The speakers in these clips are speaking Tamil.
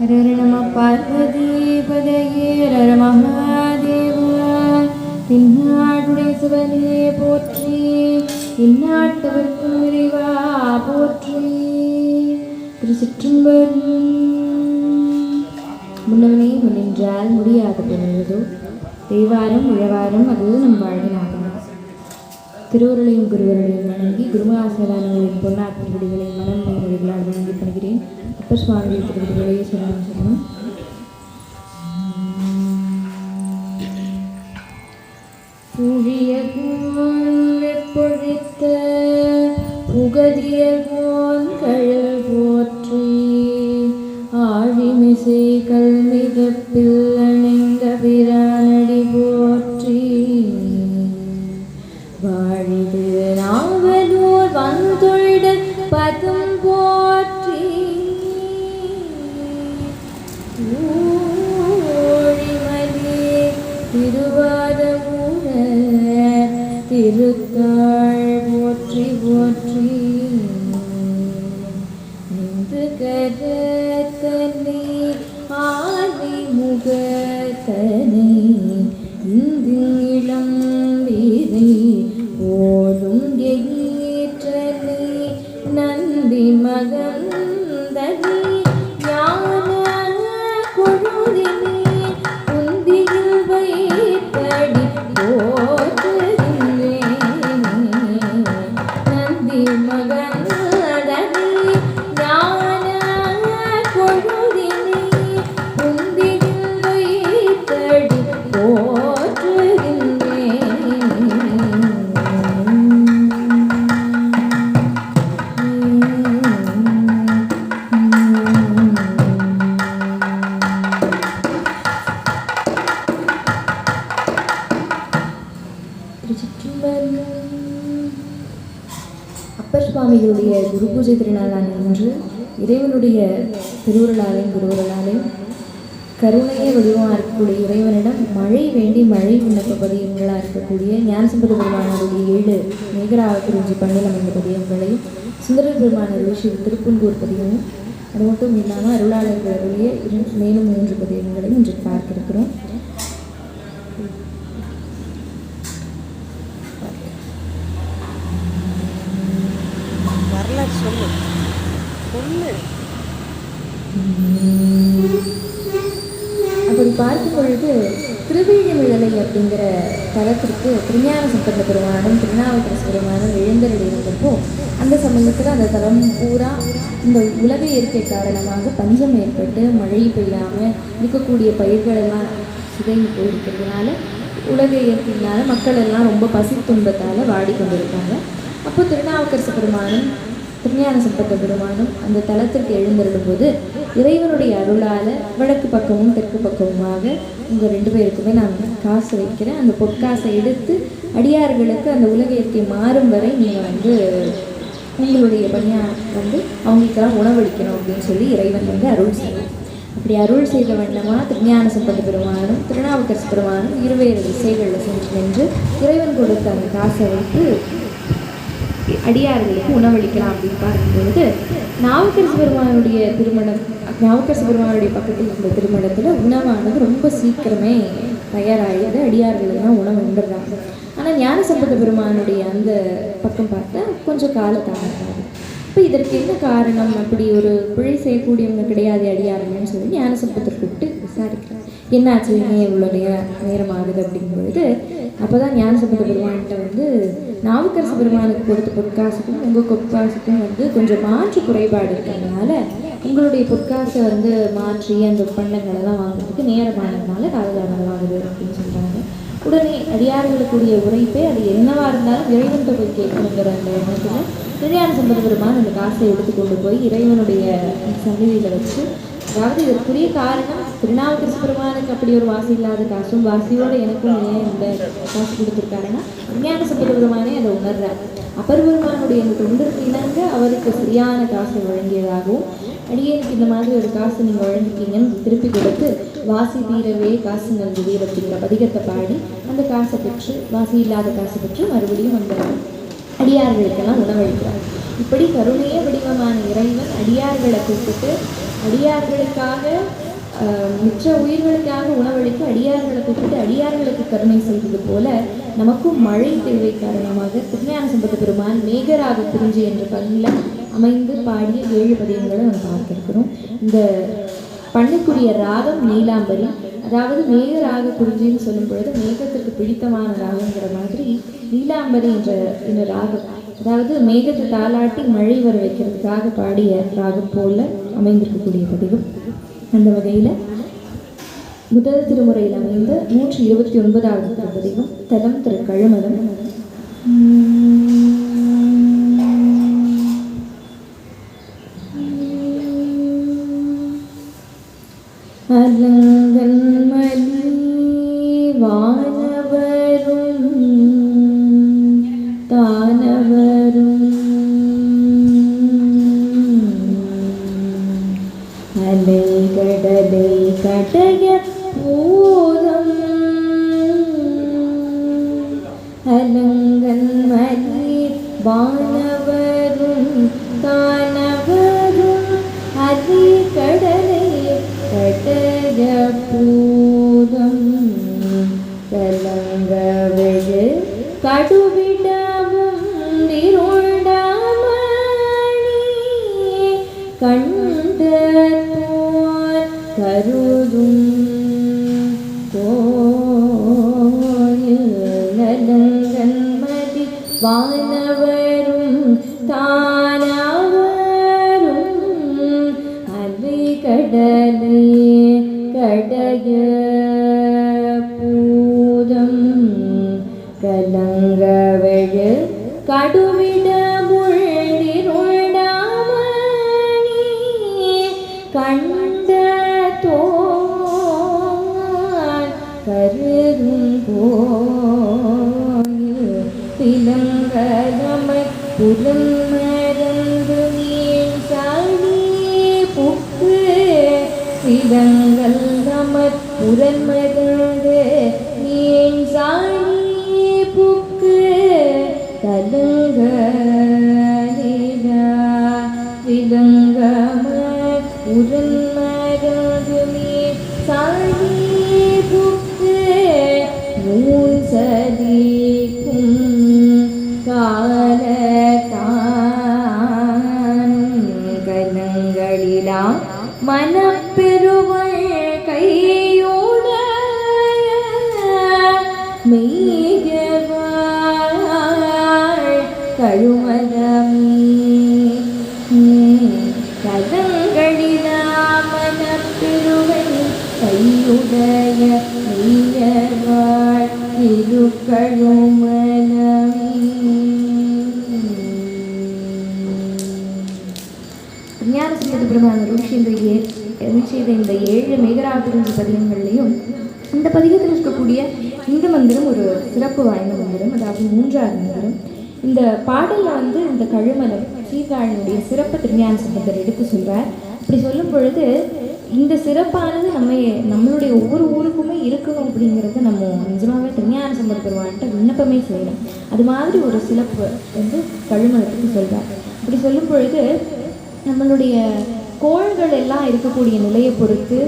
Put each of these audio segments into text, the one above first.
ஹர ஹர நம பார்வதி மகாதேவா. தென்னாடுடைய சிவனே போற்றி இந்நாட்டவர்க்கும் இறைவா போற்றி. திருச்சிற்றம்பலம். முன்னவனே முன்னின்றால் முடியாத பொழுதோ தேவாரம் உழவாரம் அது நம் வாழ்வினாகும். திருவுருளையும் குருவருளையும் வணங்கி குருமாசலானங்களின் பொன்னாட்டின் மனம் மொழிகளால் வணங்கி பண்ணுகிறேன் அப்பர் சுவாமிகள் திருவிடிகளை சொல்லணும் சொல்லணும் புழியகோன் வெப்பொழித்த புகதியகோன் கழல் போற்றி ஆழிமிசை சுவாமிகளுடைய குரு பூஜை திருநாளான இன்று இறைவனுடைய திருவுருளாலையும் குருவுருளாலையும் கருணையே வடிவமாக இருக்கக்கூடிய இறைவனிடம் மழை வேண்டி மழை விண்ணப்ப பதியங்களாக இருக்கக்கூடிய ஞானசம்பத பெருமானருடைய ஏழு மேகராக குறிஞ்சி பண்ணில் அமைந்த பதியங்களையும் சுந்தர பெருமானருடைய ஸ்ரீ திருப்பூங்கூர் பதியமும் அது மட்டும் இல்லாமல் அருளாளர்களுடைய இரு மேலும் மூன்று பதியங்களையும் இன்று பார்த்திருக்கிறோம். சொல்லு. அப்படி பார்க்கும் பொழுது திருவிழிமிழலை அப்படிங்கிற தலத்திற்கு திருஞான சம்பந்த பெருமானும் திருநாவுக்கரசு பெருமானும் எழுந்தருளி இருந்தப்போ அந்த சமயத்தில் அந்த தலம் பூரா இந்த உலக இயற்கை காரணமாக பஞ்சம் ஏற்பட்டு மழை பெய்யாமல் இருக்கக்கூடிய பயிர்கள் எல்லாம் சிதைந்து போயிருக்கிறதுனால உலக இயற்கையினால மக்கள் எல்லாம் ரொம்ப பசி துன்பத்தால் வாடிக்கொண்டிருக்காங்க. அப்போ திருநாவுக்கரசு பெருமானும் திருஞான சம்பந்த பெருமானும் அந்த தலத்திற்கு எழுந்திருக்கும் போது இறைவனுடைய அருளால் வடக்கு பக்கமும் தெற்கு பக்கமுமாக உங்கள் ரெண்டு பேருக்குமே நான் காசு வைக்கிறேன். அந்த பொற்காசை எடுத்து அடியார்களுக்கு அந்த உலக இயற்கை மாறும் வரை நீங்கள் வந்து உங்களுடைய பணியாக வந்து அவங்களுக்கெல்லாம் உணவளிக்கணும் அப்படின்னு சொல்லி இறைவன் வந்து அருள் செய்வார். அப்படி அருள் செய்த வண்ணமாக திருஞான சம்பந்த பெருமானும் திருநாவுக்கரசு பெருமானும் இருவேறு திசைகளில் சென்று நின்று இறைவன் கொடுத்த அந்த காசை வைத்து அடியார்களுக்கு உணவளிக்கலாம் அப்படின்னு பார்க்கும்பொழுது நாவுக்கரசு பெருமானுடைய திருமணம் நாவுக்கரசு பெருமானுடைய பக்கத்தில் இருந்த திருமணத்தில் உணவானது ரொம்ப சீக்கிரமே தயாராகிது அடியார்களுக்கு உணவு உண்டுறாங்க ஆனால் ஞானசம்பந்த பெருமானுடைய அந்த பக்கம் பார்த்தா கொஞ்சம் காலத்தாமதாகும் இப்போ இதற்கு என்ன காரணம்? அப்படி ஒரு பிழை செய்யக்கூடியவங்க கிடையாது அடியாருங்கன்னு சொல்லி ஞானசம்பத்தை கூப்பிட்டு விசாரிக்கிறாங்க என்ன ஆச்சு ஏன் இவ்வளோ நேரம் நேரம் ஆகுது அப்படிங்கும்பொழுது அப்போ தான் ஞானசம்பந்த பெருமான்கிட்ட வந்து நாவுக்கரசு பெருமானுக்கு கொடுத்த பொற்காசுக்கும் உங்கள் பொற்காசுக்கும் வந்து கொஞ்சம் மாற்று குறைபாடு இருக்கிறதுனால உங்களுடைய பொற்காசை வந்து மாற்றி அந்த பண்டங்களெல்லாம் வாங்குறதுக்கு நேரமானதுனால காலதாமதம் ஆகுது அப்படின்னு சொல்கிறாங்க உடனே அடியார்களுக்குரிய உரைப்பே அது என்னவா இருந்தாலும் இறைவன் தொகை கேட்கணுங்கிற அந்த எண்ணத்தில் திருஞான சம்பந்த பெருமான் அந்த காசை எடுத்து கொண்டு போய் இறைவனுடைய சந்நிதியில் வச்சு அதாவது இதற்குரிய காரணம் திருநாவுக்கரசு பெருமானுக்கு அப்படி ஒரு வாசி இல்லாத காசும் வாசியோட எனக்கும் ஏன் இந்த காசு கொடுத்துருக்காருன்னா விஞ்ஞான சம்பந்த பெருமானே அதை உணர்றார். அப்பர் பெருமானுடைய அந்த தொண்டருக்கு இணங்க அவருக்கு சரியான காசை வழங்கியதாகவும் அடியனுக்கு இந்த மாதிரி ஒரு காசு நீங்கள் வழங்கிட்டீங்கன்னு திருப்பி கொடுத்து வாசி தீரவே காசு நல்குது அப்படிங்கிற பதிகத்தை பாடி அந்த காசை பெற்று வாசி இல்லாத காசை பெற்று மறுபடியும் அந்த அடியார்களுக்கெல்லாம் உணவளிக்கிறார். இப்படி கருணைய வடிவமான இறைவன் அடியார்களை கூப்பிட்டு அடியார்களுக்காக மற்ற உயிர்களுக்காக உணவளித்து அடியார்களை கூப்பிட்டு அடியார்களுக்கு கருணை செய்தது போல நமக்கும் மழை தேவை காரணமாக திருஞான சம்பந்த பெருமான் மேகராக பிரிஞ்சு என்ற பள்ளியில் அமைந்து பாடிய ஏழு பதியங்களை நம்ம பார்த்துருக்கிறோம். இந்த பண்ணக்கூடிய ராகம் நீலாம்பரி அதாவது மேக ராக குறிஞ்சின்னு சொல்லும் பொழுது மேகத்திற்கு பிடித்தமான ராகங்கிற மாதிரி நீலாம்பரி என்ற இந்த ராகம் அதாவது மேகத்தை தாளாட்டி மழை வர வைக்கிறதுக்காக பாடிய ராகம் போல அமைந்திருக்கக்கூடிய பதிவு. அந்த வகையில் முதல் திருமுறையில் அமைந்த நூற்றி இருபத்தி ஒன்பதாவது திருப்பதிகம் தலம் திரு கழுமலம் അലങ്കൻ മലി വാനവരും താ കലങ്കവഴ് കടുവി உரன்மகனது புறன் மறந்து புக்கு கலங்க விலங்கம உரன்ம திருக்கழுமலமே ஞான சம்பந்த இந்த ஏ அருள் செய்த இந்த ஏழு மேகராகுறிஞ்சி பதிகங்கள்லையும் இந்த பதிகத்தில் இருக்கக்கூடிய இந்த மந்திரம் ஒரு சிறப்பு வாய்ந்த மந்திரம் அதாவது மூன்றாவது மந்திரம். இந்த பாடலில் வந்து இந்த கழுமலம் சீர்காழினுடைய சிறப்பு திருஞான சம்பந்தர் எடுத்து சொல்கிறார் அப்படி சொல்லும் பொழுது இந்த சிறப்பானது நம்ம நம்மளுடைய ஒவ்வொரு ஊருக்குமே இருக்கணும் அப்படிங்கிறத நம்ம நிஜமாகவே திருஞான சம்பந்த பெருமான்கிட்ட விண்ணப்பமே செய்யணும். அது மாதிரி ஒரு சிறப்பு வந்து கழுமலத்துக்கு சொல்கிறார் அப்படி சொல்லும் பொழுது நம்மளுடைய கோள்கள் எல்லாம் இருக்கக்கூடிய நிலையை பொறுத்து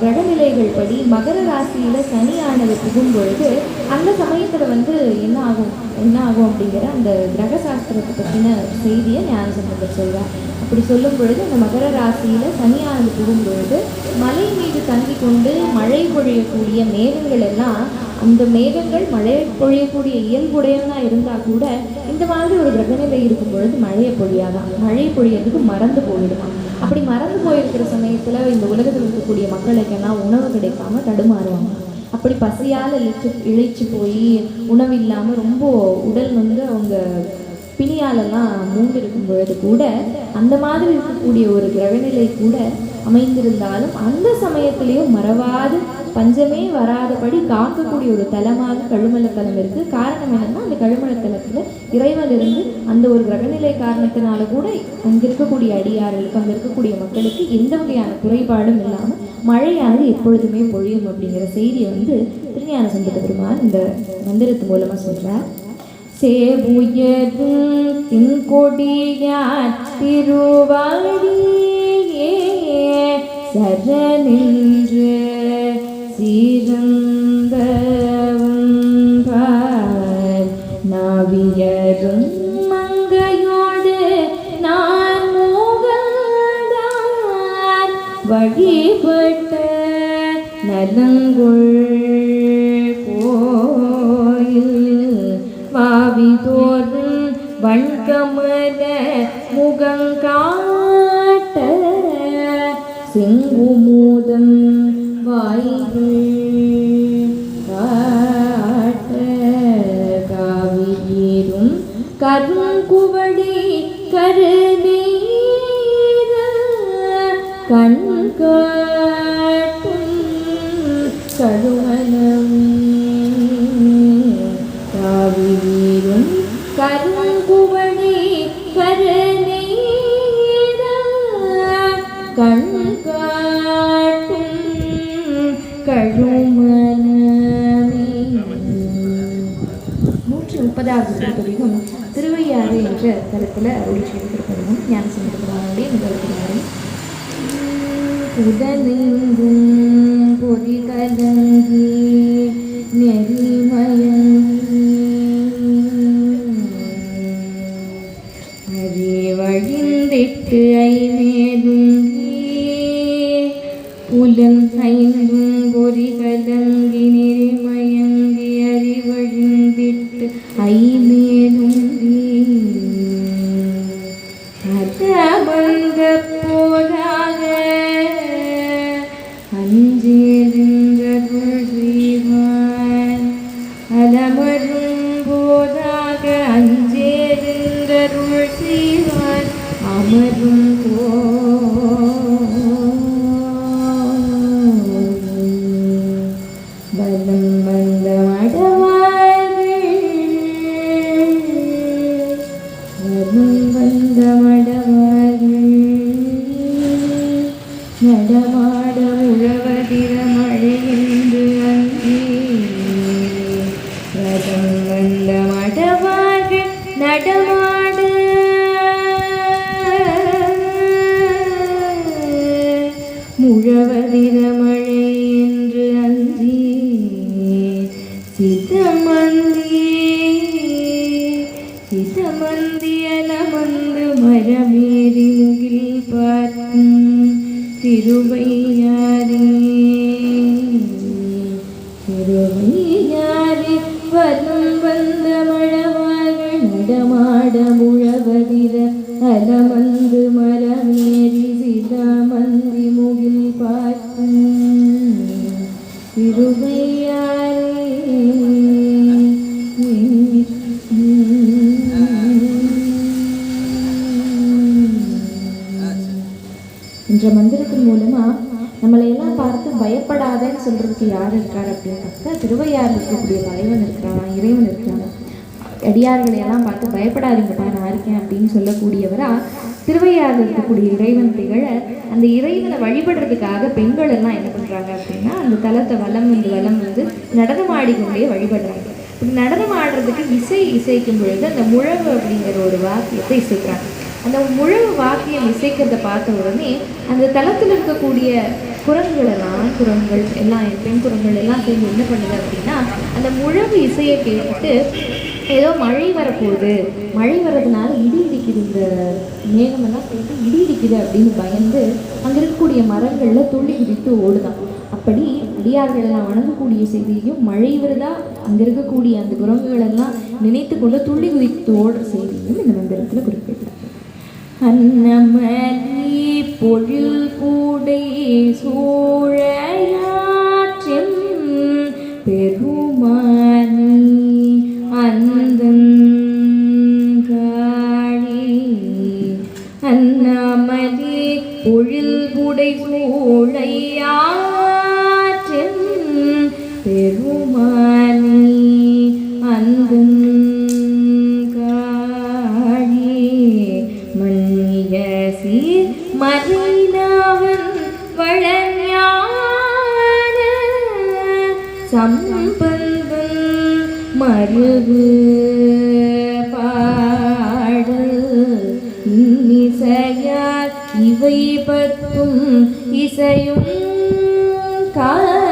கிரகநிலைகள் படி மகர ராசியில் சனியானது புகும் பொழுது அந்த சமயத்தில் வந்து என்ன ஆகும் என்ன ஆகும் அப்படிங்கிற அந்த கிரக சாஸ்திரத்தை பற்றின செய்தியை ஞானசம்பந்தர் சொல்கிறார் அப்படி சொல்லும் பொழுது அந்த மகர ராசியில் சனியானது புகும் பொழுது மலை மீது தங்கி கொண்டு மழை பொழியக்கூடிய மேகங்கள் எல்லாம் அந்த மேகங்கள் மழையை பொழியக்கூடிய இயல்புடையவனா இருந்தால் கூட இந்த மாதிரி ஒரு கிரகநிலை இருக்கும் பொழுது மழையை பொழியாதான். மழை பொழியறதுக்கு மறந்து போயிடுமா அப்படி மறந்து போயிருக்கிற சமயத்தில் இந்த உலகத்தில் இருக்கக்கூடிய மக்களுக்கெல்லாம் உணவு கிடைக்காம தடுமாறுவாங்க. அப்படி பசியால் இழைச்சு இழைச்சு போய் உணவு இல்லாமல் ரொம்ப உடல் வந்து அவங்க பிணியாலெல்லாம் மூண்டிருக்கும் பொழுது கூட அந்த மாதிரி இருக்கக்கூடிய ஒரு கிரகநிலை கூட அமைந்திருந்தாலும் அந்த சமயத்திலையும் மறவாது பஞ்சமே வராதபடி காக்கக்கூடிய ஒரு தலமாக கழுமலத்தலம் இருக்குது இருக்கு. காரணம் என்னன்னா அந்த கழுமல தலத்துல இறைவன் இருந்து அந்த ஒரு கிரகநிலை காரணத்தினால கூட அங்கே இருக்கக்கூடிய அடியார்களுக்கு அங்கே இருக்கக்கூடிய மக்களுக்கு எந்த வகையான குறைபாடும் இல்லாம மழையானது எப்பொழுதுமே பொழியும் அப்படிங்கிற செய்தியை வந்து திருஞான சம்பந்த பெருமான் இந்த மந்திரத்து மூலமா சொல்றார். சேவுயரும் தின்கொடியார் திருவாடியே சரணின்று சீரந்தவம்பார் நாவியரும் மங்கையோடு நான் மூகந்தான் வழிபட்ட நலங்குள் கோயில் வாவி தோறும் காவியேறும் கருங்குவடி கண் காட்டும் கழுமனமே. நூற்றி முப்பதாவது திருப்பதிகம் திருவையாறு என்ற தலத்தில் அருள் செய்த திருப்பதிகம் ஞான சம்பந்தபுரானுடைய நிகழ்த்தினாரை உடனே فدمر நடமாட உழவதிர மழையென்று அங்கே ரதம் வந்த மடவார்கள் நடமாட அப்படின்னு சொல்லக்கூடியவரா திருவையாறு இருக்கக்கூடிய இறைவன் திகழ அந்த இறைவனை வழிபடுறதுக்காக பெண்கள் எல்லாம் என்ன பண்ணுறாங்க அப்படின்னா அந்த தலத்தை வலம் வந்து வலம் வந்து நடனமாடிக்கொண்டே வழிபடுறாங்க. இப்படி நடனம் ஆடுறதுக்கு இசை இசைக்கும் பொழுது அந்த முழவு அப்படிங்கிற ஒரு வாக்கியத்தை இசைக்கிறாங்க. அந்த முழவு வாக்கியம் இசைக்கிறத பார்த்த உடனே அந்த தளத்தில் இருக்கக்கூடிய குரங்குகள் எல்லாம் குரங்குகள் எல்லாம் பெண் குரங்குகள் எல்லாம் சேர்ந்து என்ன பண்ணுது அப்படின்னா அந்த முழவு இசையை கேட்டுட்டு ஏதோ மழை வரப்போகுது. மழை வர்றதுனால இடி இடிக்குது. இந்த மேகமெல்லாம் சேர்த்து இடி இடிக்குது அப்படின்னு பயந்து அங்கே இருக்கக்கூடிய மரங்களில் துள்ளி குதித்து ஓடுதான். அப்படி அடியார்கள் எல்லாம் வணங்கக்கூடிய செய்தியையும் மழை வருதா அங்கே இருக்கக்கூடிய அந்த குரங்குகள் எல்லாம் நினைத்து கொண்டு துள்ளி குதித்து ஓடுற செய்தியும் இந்த மந்திரத்தில் குறிப்பிட்டார் அன்னமலி பொழில் கூடை சூழையாற்றின் பாடல் இவை பத்தும் இசையும் கால்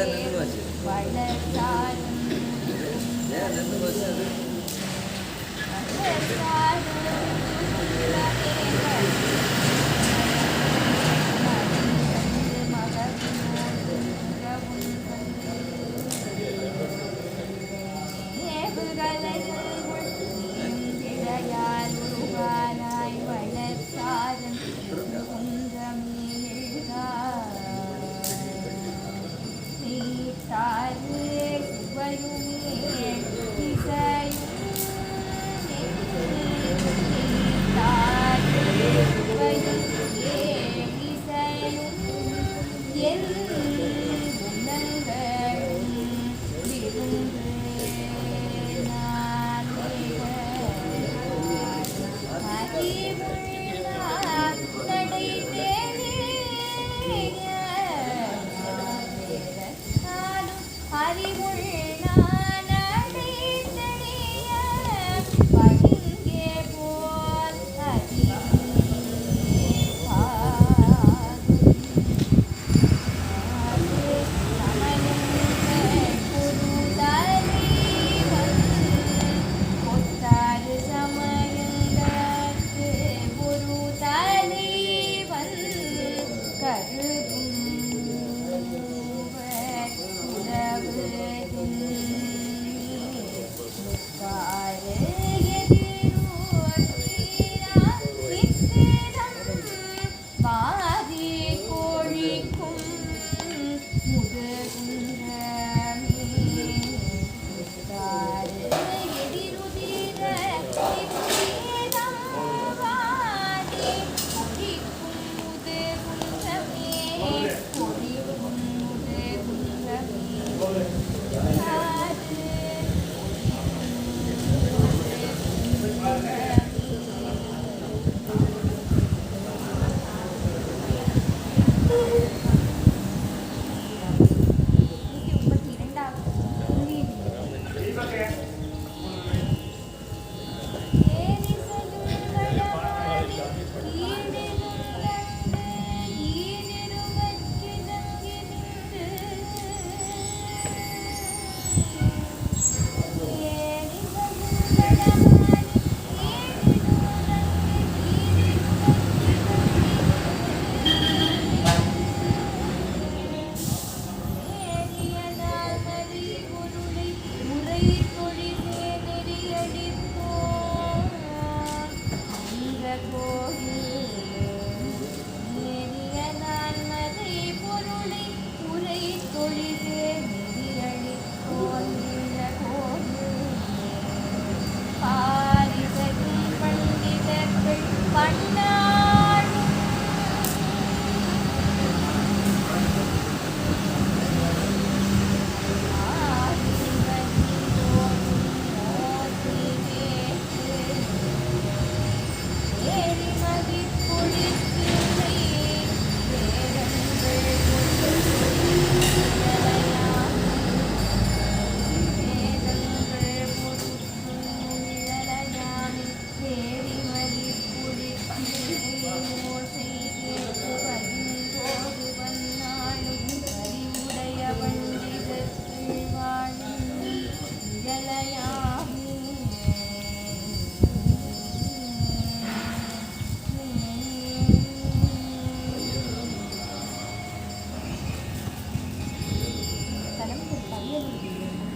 Yeah,